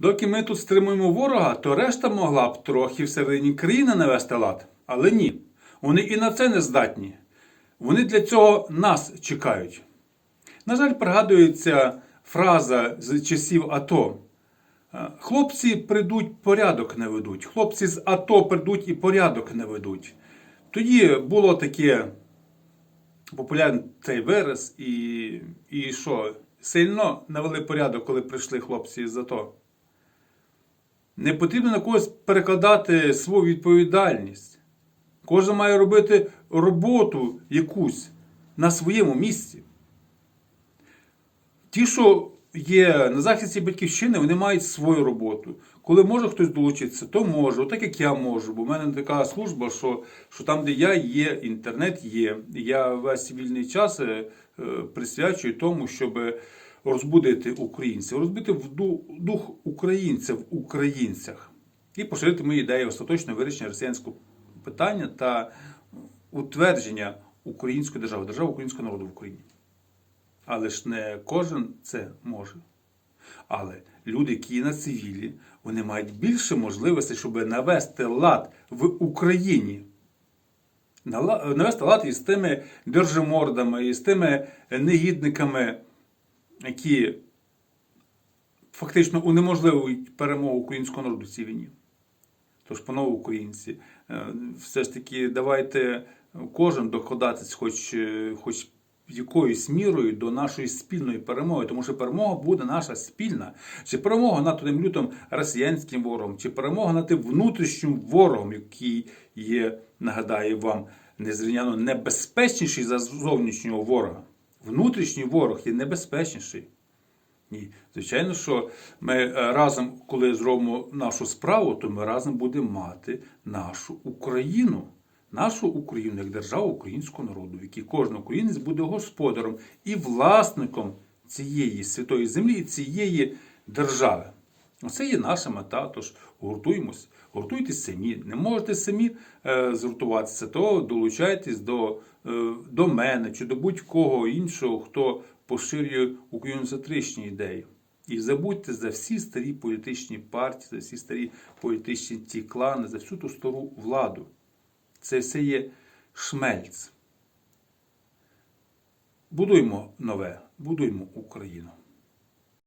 Доки ми тут стримуємо ворога, то решта могла б трохи всередині країни навести лад. Але ні. Вони і на це не здатні. Вони для цього нас чекають. На жаль, пригадується фраза з часів АТО. Е, Хлопці прийдуть, порядок не ведуть. Хлопці з АТО прийдуть і порядок не ведуть. Тоді було таке популярний цей вираз, і, і що? Сильно навели порядок, коли прийшли хлопці з АТО. Не потрібно на когось перекладати свою відповідальність. Кожен має робити роботу якусь на своєму місці. Ті, що є на захисті батьківщини, вони мають свою роботу. Коли може хтось долучитися, то може, так як я можу. Бо в мене така служба, що, що там, де я є, інтернет є. Я весь вільний час е, присвячую тому, щоб розбудити українців, розбити дух українця в українцях і поширити мої ідеї остаточного вирішення росіянського питання та утвердження української держави, держави українського народу в Україні. Але ж не кожен це може. Але люди, які є на цивілі, вони мають більше можливостей, щоб навести лад в Україні. Навести лад із тими держимордами, із тими негідниками, які фактично унеможливують перемогу українського народу в цій війні. Тож, панове українці, е, все ж таки давайте кожен докладатись хоч, е, хоч якоюсь мірою до нашої спільної перемоги, тому що перемога буде наша спільна. Чи перемога над тим лютим росіянським ворогом, чи перемога над тим внутрішнім ворогом, який є, нагадаю вам, незрівняно небезпечніший за зовнішнього ворога. Внутрішній ворог є небезпечніший. Ні, звичайно, що ми е, разом, коли зробимо нашу справу, то ми разом будемо мати нашу Україну, нашу Україну як державу українського народу, в якій кожен українець буде господаром і власником цієї святої землі і цієї держави. Оце є наша мета. Тож гуртуємось, гуртуйтесь самі. Не можете самі е, згуртуватися, то долучайтесь до, е, до мене чи до будь-кого іншого, хто поширює україноцентричні ідеї. І забудьте за всі старі політичні партії, за всі старі політичні ті клани, за всю ту стару владу. Це все є шмельц. Будуймо нове, будуймо Україну.